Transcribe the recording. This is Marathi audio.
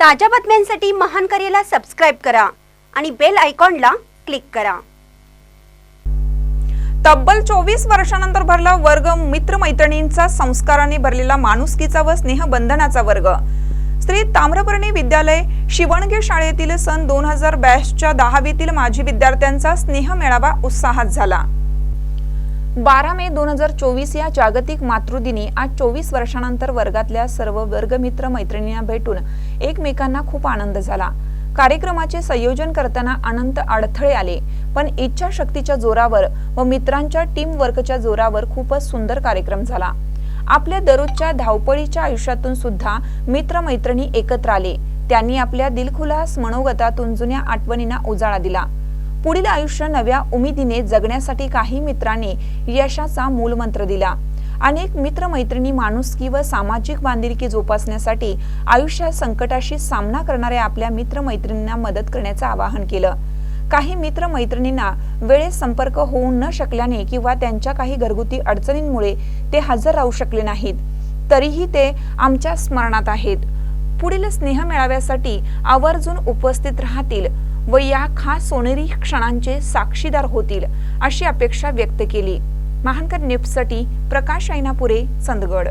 ताज्या बातम्यांसाठी महान करेला सबस्क्राईब करा आणि बेल आयकॉनला क्लिक करा. तब्बल चोवीस वर्षानंतर भरला वर्ग मित्रमैत्रिणींचा संस्काराने भरलेला माणुसकीचा व स्नेहबंधनाचा वर्ग. श्री ताम्रपर्णी विद्यालय शिवणगे शाळेतील सन दोन हजार बॅचच्या दहावीतील माजी विद्यार्थ्यांचा स्नेह मेळावा उत्साहात झाला. बारा मे दोन हजार चोवीस या जागतिक मातृदिनी आज चोवीस वर्षानंतर वर्गातल्या सर्व वर्गमित्र मैत्रिणींना भेटून एकमेकांना खूप आनंद झाला. कार्यक्रमाचे संयोजन करताना अनंत अडथळे आले पण इच्छाशक्तीच्या जोरावर व मित्रांच्या टीम वर्कच्या जोरावर खूपच सुंदर कार्यक्रम झाला. आपल्या दररोजच्या धावपळीच्या आयुष्यातून सुद्धा मित्रमैत्रिणी एकत्र आले. त्यांनी आपल्या दिलखुलास मनोगतातून जुन्या आठवणींना उजाळा दिला. पुढील आयुष्य नव्या उमेदीने जगण्यासाठी काही मित्रांनी यशाचा मूलमंत्र दिला. अनेक मित्रमैत्रिणी माणुसकी व सामाजिक बांधिलकी जोपासण्यासाठी आयुष्यात संकटाशी सामना करणाऱ्या आपल्या मित्रमैत्रिणींना मदत करण्याचं आवाहन केलं. काही मित्रमैत्रिणींना वेळेत संपर्क होऊ न शकल्याने किंवा त्यांच्या काही घरगुती अडचणींमुळे ते हजर राहू शकले नाहीत. तरीही ते आमच्या स्मरणात आहेत. पुढील स्नेह मेळाव्यासाठी आवर्जून उपस्थित राहतील व या खास सोनेरी क्षणांचे साक्षीदार होतील अशी अपेक्षा व्यक्त केली. महानकर निफ्टसाठी प्रकाश ऐनापुरे चंदगड.